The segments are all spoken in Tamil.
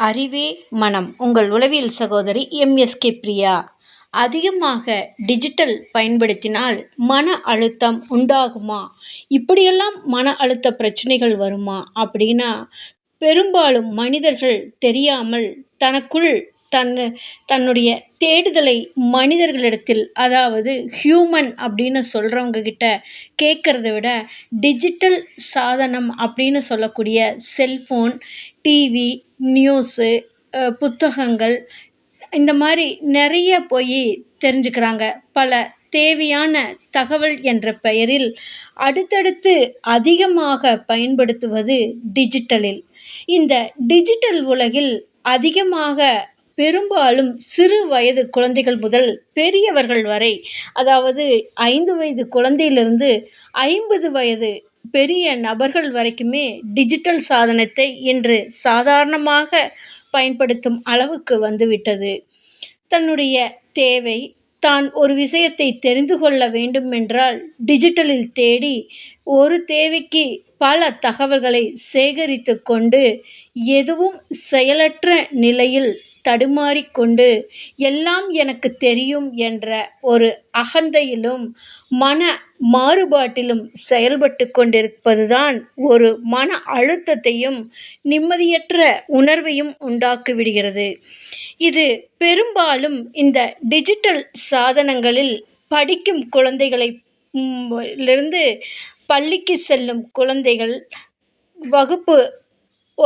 அறிவே மனம். உங்கள் உளவியல் சகோதரி எம்எஸ்கே பிரியா. அதிகமாக டிஜிட்டல் பயன்படுத்தினால் மன அழுத்தம் உண்டாகுமா? இப்படியெல்லாம் மன அழுத்த பிரச்சனைகள் வருமா? அப்படின்னா பெரும்பாலும் மனிதர்கள் தெரியாமல் தனக்குள் தன் தன்னுடைய தேடுதலை மனிதர்களிடத்தில் அதாவது ஹியூமன் அப்படின்னு சொல்கிறவங்க கிட்ட கேட்குறத விட டிஜிட்டல் சாதனம் அப்படின்னு சொல்லக்கூடிய செல்ஃபோன் டிவி நியூஸு புத்தகங்கள் இந்த மாதிரி நிறைய போய் தெரிஞ்சுக்கிறாங்க. பல தேவையான தகவல் என்ற பெயரில் அடுத்தடுத்து அதிகமாக பயன்படுத்துவது டிஜிட்டலில் இந்த டிஜிட்டல் உலகில் அதிகமாக பெரும்பாலும் சிறு வயது குழந்தைகள் முதல் பெரியவர்கள் வரை அதாவது ஐந்து வயது குழந்தையிலிருந்து ஐம்பது வயது பெரிய நபர்கள் வரைக்குமே டிஜிட்டல் சாதனத்தை இன்று சாதாரணமாக பயன்படுத்தும் அளவுக்கு வந்துவிட்டது. தன்னுடைய தேவை தான் ஒரு விஷயத்தை தெரிந்து கொள்ள வேண்டுமென்றால் டிஜிட்டலில் தேடி ஒரு தேவைக்கு பல தகவல்களை சேகரித்து கொண்டு எதுவும் செயலற்ற நிலையில் தடுமாறிக்கொண்டு எல்லாம் எனக்கு தெரியும் என்ற ஒரு அகந்தையிலும் மன மாறுபாட்டிலும் செயல்பட்டு கொண்டிருப்பதுதான் ஒரு மன அழுத்தத்தையும் நிம்மதியற்ற உணர்வையும் உண்டாக்கிவிடுகிறது. இது பெரும்பாலும் இந்த டிஜிட்டல் சாதனங்களில் படிக்கும் குழந்தைகளை லிருந்து பள்ளிக்கு செல்லும் குழந்தைகள் வகுப்பு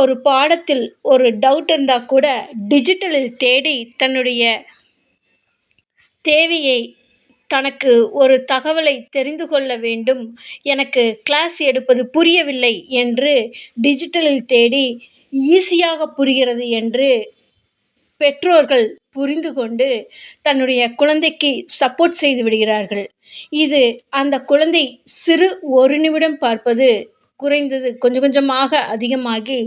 ஒரு பாடத்தில் ஒரு டவுட் இருந்தால் கூட டிஜிட்டலில் தேடி தன்னுடைய தேவையை தனக்கு ஒரு தகவலை தெரிந்து கொள்ள வேண்டும். எனக்கு கிளாஸ் எடுப்பது புரியவில்லை என்று டிஜிட்டலில் தேடி ஈஸியாக புரிகிறது என்று பெற்றோர்கள் புரிந்து கொண்டு தன்னுடைய குழந்தைக்கு சப்போர்ட் செய்து விடுகிறார்கள். இது அந்த குழந்தை சிறு ஒரு நிமிடம் பார்ப்பது குறைந்தது கொஞ்சம் கொஞ்சமாக அதிகமாகி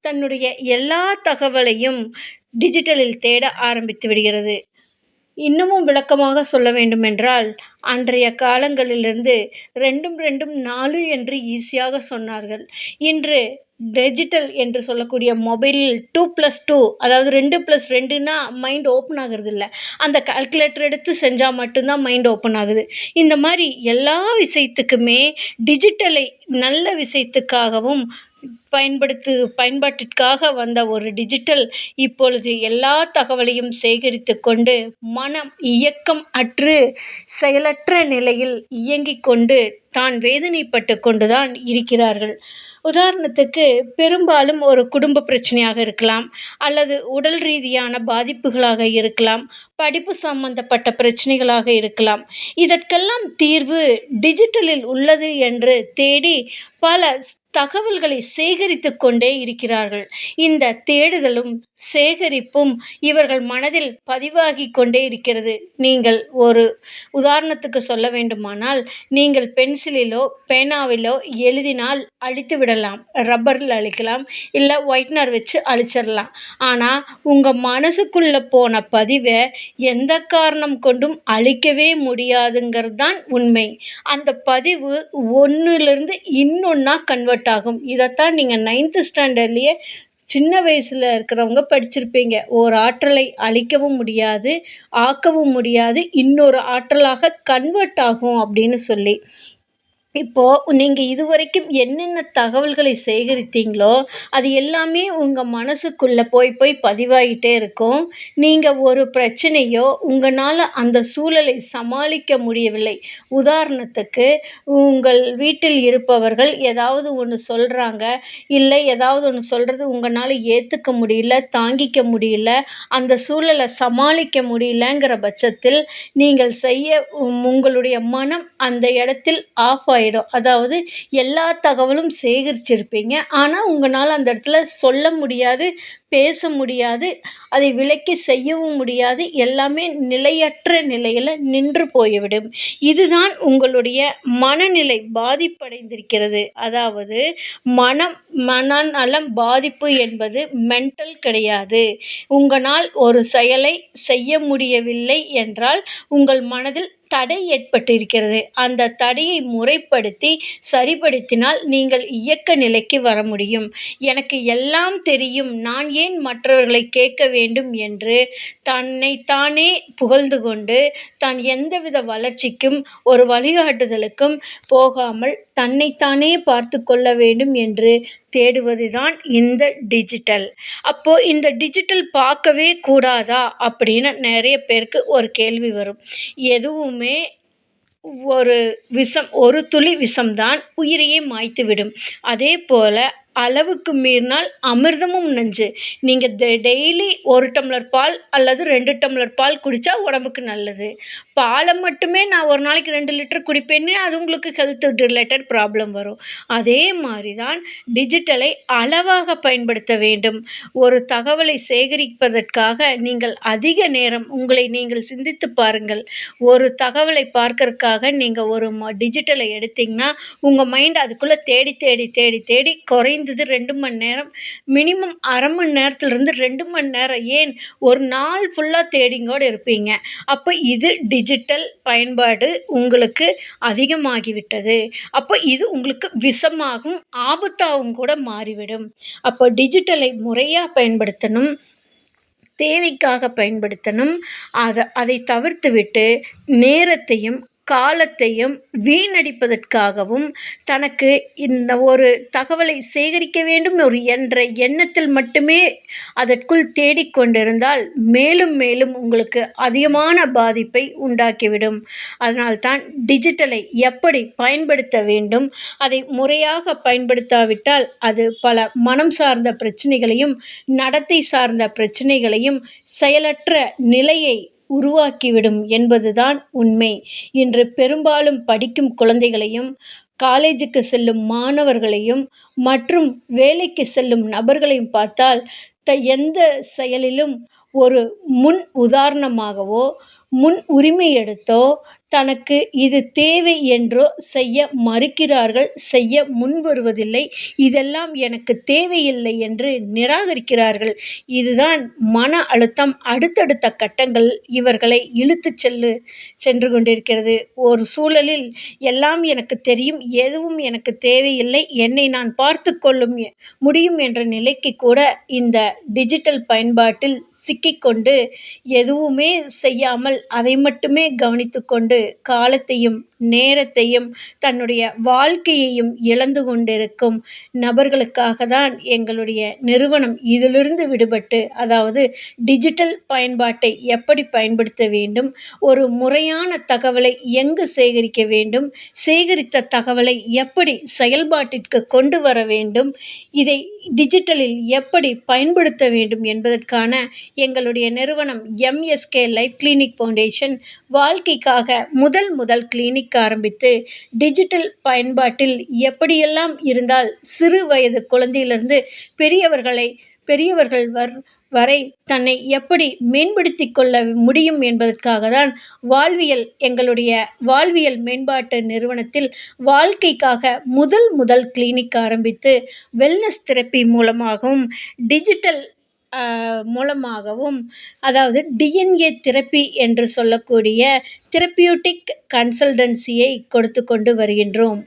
தன்னுடைய எல்லா தகவலையும் டிஜிட்டலில் தேட ஆரம்பித்து விடுகிறது. இன்னமும் விளக்கமாக சொல்ல வேண்டுமென்றால் அன்றைய காலங்களிலிருந்து ரெண்டும் ரெண்டும் நாலு என்று ஈஸியாக சொன்னார்கள். இன்று டிஜிட்டல் என்று சொல்லக்கூடிய மொபைலில் டூ ப்ளஸ் டூ அதாவது ரெண்டு ப்ளஸ் ரெண்டுன்னா மைண்ட் ஓப்பன் ஆகிறது இல்லை அந்த கால்குலேட்டர் எடுத்து செஞ்சால் மட்டும்தான் மைண்ட் ஓப்பன் ஆகுது. இந்த மாதிரி எல்லா விஷயத்துக்குமே டிஜிட்டலை நல்ல விஷயத்துக்காகவும் பயன்படுத்து பயன்பாட்டிற்காக வந்த ஒரு டிஜிட்டல் இப்பொழுது எல்லா தகவலையும் சேகரித்து கொண்டு மனம் இயக்கம் அற்று செயலற்ற நிலையில் இயங்கிக் கொண்டு தான் வேதனைப்பட்டு கொண்டு தான் இருக்கிறார்கள். உதாரணத்துக்கு பெரும்பாலும் ஒரு குடும்ப பிரச்சனையாக இருக்கலாம் அல்லது உடல் ரீதியான பாதிப்புகளாக இருக்கலாம் படிப்பு சம்பந்தப்பட்ட பிரச்சனைகளாக இருக்கலாம். இதற்கெல்லாம் தீர்வு டிஜிட்டலில் உள்ளது என்று தேடி பல தகவல்களை சேகரித்து கொண்டே இருக்கிறார்கள். இந்த தேடுதலும் சேகரிப்பும் இவர்கள் மனதில் பதிவாகி கொண்டே இருக்கிறது. நீங்கள் ஒரு உதாரணத்துக்கு சொல்ல வேண்டுமானால் நீங்கள் பென்சிலிலோ பேனாவிலோ எழுதினால் அழித்து விடலாம் ரப்பரில் அழிக்கலாம் இல்லை ஒயிட்னர் வச்சு அழிச்சிடலாம். ஆனால் உங்கள் மனசுக்குள்ளே போன பதிவை எந்த காரணம் கொண்டும் அழிக்கவே முடியாதுங்கிறது தான் உண்மை. அந்த பதிவு ஒன்றுலேருந்து இன்னொன்றா கன்வெர்ட் ஆகும். இதைத்தான் நீங்கள் நைன்த்து ஸ்டாண்டர்ட்லேயே சின்ன வயசில் இருக்கிறவங்க படிச்சிருப்பீங்க. ஒரு ஆற்றலை அழிக்கவும் முடியாது ஆக்கவும் முடியாது இன்னொரு ஆற்றலாக கன்வெர்ட் ஆகும் அப்படின்னு சொல்லி. இப்போது நீங்கள் இதுவரைக்கும் என்னென்ன தகவல்களை சேகரித்தீங்களோ அது எல்லாமே உங்கள் மனசுக்குள்ளே போய் போய் பதிவாகிட்டே இருக்கும். நீங்கள் ஒரு பிரச்சனையோ உங்களால் அந்த சூழலை சமாளிக்க முடியவில்லை. உதாரணத்துக்கு உங்கள் வீட்டில் இருப்பவர்கள் ஏதாவது ஒன்று சொல்கிறாங்க இல்லை ஏதாவது ஒன்று சொல்கிறது உங்களால் ஏற்றுக்க முடியல தாங்கிக்க முடியல அந்த சூழலை சமாளிக்க முடியலங்கிற பட்சத்தில் நீங்கள் செய்ய உங்களுடைய மனம் அந்த இடத்தில் ஆஃப் ஆகி ஆகிடும் அதாவது எல்லா தகவலும் சேகரிச்சிருப்பீங்க. ஆனால் உங்களால் அந்த இடத்துல சொல்ல முடியாது பேச முடியாது அதை விலைக்கு செய்யவும் முடியாது. எல்லாமே நிலையற்ற நிலையில் நின்று போய்விடும். இதுதான் உங்களுடைய மனநிலை பாதிப்படைந்திருக்கிறது. அதாவது மனம் மனநலம் பாதிப்பு என்பது மென்டல் கிடையாது. உங்களால் ஒரு செயலை செய்ய முடியவில்லை என்றால் உங்கள் மனதில் தடை ஏற்பட்டிருக்கிறது. அந்த தடையை முறைப்படுத்தி சரிப்படுத்தினால் நீங்கள் இயக்க நிலைக்கு வர முடியும். எனக்கு எல்லாம் தெரியும். நான் ஏன் மற்றவர்களை கேட்க வேண்டும் என்று தன்னைத்தானே புகழ்ந்து கொண்டு தான் எந்தவித வளர்ச்சிக்கும் ஒரு வழிகாட்டுதலுக்கும் போகாமல் தன்னைத்தானே பார்த்து கொள்ள வேண்டும் என்று தேடுவது தான் இந்த டிஜிட்டல். அப்போது இந்த டிஜிட்டல் பார்க்கவே கூடாதா? அப்படின்னு நிறைய பேருக்கு ஒரு கேள்வி வரும். எதுவுமே ஒரு விஷம் ஒரு துளி விஷம் தான் உயிரையே மாய்த்து விடும் அதே போல் அளவுக்கு மீறினால் அமிர்தமும் நஞ்சு. நீங்கள் த டெய்லி ஒரு டம்ளர் பால் அல்லது ரெண்டு டம்ளர் பால் குடித்தா உடம்புக்கு நல்லது. பாலை மட்டுமே நான் ஒரு நாளைக்கு ரெண்டு லிட்டர் குடிப்பேன்னு அது உங்களுக்கு ஹெல்த் ரிலேட்டட் ப்ராப்ளம் வரும். அதே மாதிரி தான் டிஜிட்டலை அளவாக பயன்படுத்த வேண்டும். ஒரு தகவலை சேகரிப்பதற்காக நீங்கள் அதிக நேரம் உங்களை நீங்கள் சிந்தித்து பாருங்கள். ஒரு தகவலை பார்க்கறதுக்காக நீங்கள் ஒரு ம டிஜிட்டலை எடுத்தீங்கன்னா உங்கள் மைண்ட் அதுக்குள்ளே தேடி தேடி தேடி தேடி குறைந்து குறைந்தது ரெண்டு மணி நேரம். மினிமம் அரை மணி நேரத்துலேருந்து ரெண்டு மணி நேரம் ஏன் ஒரு நாள் ஃபுல்லாக தேடிங்கோடு இருப்பீங்க. அப்போ இது டிஜிட்டல் பயன்பாடு உங்களுக்கு அதிகமாகிவிட்டது. அப்போ இது உங்களுக்கு விஷமாகவும் ஆபத்தாகவும் கூட மாறிவிடும். அப்போ டிஜிட்டலை முறையாக பயன்படுத்தணும். தேவைக்காக பயன்படுத்தணும். அதை அதை தவிர்த்துவிட்டு நேரத்தையும் காலத்தையும் வீணடிப்பதற்காகவும் தனக்கு இந்த ஒரு தகவலை சேகரிக்க வேண்டும். ஒரு என்ற எண்ணத்தில் மட்டுமே அதற்குள் தேடிக்கொண்டிருந்தால் மேலும் மேலும் உங்களுக்கு அதிகமான பாதிப்பை உண்டாக்கிவிடும். அதனால்தான் டிஜிட்டலை எப்படி பயன்படுத்த வேண்டும் அதை முறையாக பயன்படுத்தாவிட்டால் அது பல மனம் சார்ந்த பிரச்சனைகளையும் நடத்தை சார்ந்த பிரச்சனைகளையும் செயலற்ற நிலையை உருவாக்கிவிடும் என்பதுதான் உண்மை. இன்று பெரும்பாலும் படிக்கும் குழந்தைகளையும் காலேஜுக்கு செல்லும் மாணவர்களையும் மற்றும் வேலைக்கு செல்லும் நபர்களையும் பார்த்தால் த எந்த செயலிலும் ஒரு முன் உதாரணமாகவோ முன் உரிமை எடுத்தோ தனக்கு இது தேவை என்றோ செய்ய மறுக்கிறார்கள் செய்ய முன் வருவதில்லை. இதெல்லாம் எனக்கு தேவையில்லை என்று நிராகரிக்கிறார்கள். இதுதான் மன அழுத்தம். அடுத்தடுத்த கட்டங்கள் இவர்களை இழுத்து செல்லு சென்று கொண்டிருக்கிறது. ஒரு சூழலில் எல்லாம் எனக்கு தெரியும் எதுவும் எனக்கு தேவையில்லை. என்னை நான் பார்த்து கொள்ளும் முடியும் என்ற நிலைக்கு கூட இந்த டிஜிட்டல் பயன்பாட்டில் சிக்கிக்கொண்டு எதுவுமே செய்யாமல் அதை மட்டுமே கவனித்து கொண்டு காலத்தையும் நேரத்தையும் தன்னுடைய வாழ்க்கையையும் இழந்து கொண்டிருக்கும் நபர்களுக்காக தான் எங்களுடைய நிறுவனம் இதிலிருந்து விடுபட்டு அதாவது டிஜிட்டல் பயன்பாட்டை எப்படி பயன்படுத்த வேண்டும் ஒரு முறையான தகவலை எங்கு சேகரிக்க வேண்டும் சேகரித்த தகவலை எப்படி செயல்பாட்டிற்கு கொண்டு வர வேண்டும் இதை டிஜிட்டலில் எப்படி பயன்படுத்த வேண்டும் என்பதற்கான எங்களுடைய நிறுவனம் எம்எஸ்கே லைஃப் கிளினிக் போன்ற ஃபவுண்டேஷன் வாழ்க்கைக்காக முதல் முதல் கிளினிக் ஆரம்பித்து டிஜிட்டல் பயன்பாட்டில் எப்படியெல்லாம் இருந்தால் சிறு வயது குழந்தையிலிருந்து பெரியவர்களை பெரியவர்கள் வர் வரை தன்னை எப்படி மேம்படுத்தி கொள்ள முடியும் என்பதற்காக தான் வாழ்வியல் எங்களுடைய வாழ்வியல் மேம்பாட்டு நிறுவனத்தில் வாழ்க்கைக்காக முதல் முதல் கிளினிக் ஆரம்பித்து வெல்னஸ் தெரப்பி மூலமாகவும் டிஜிட்டல் மூலமாகவும் அதாவது டிஎன்ஏ தெரப்பி என்று சொல்லக்கூடிய தெரப்பியூட்டிக் கன்சல்டன்சியை கொடுத்து கொண்டு வருகின்றோம்.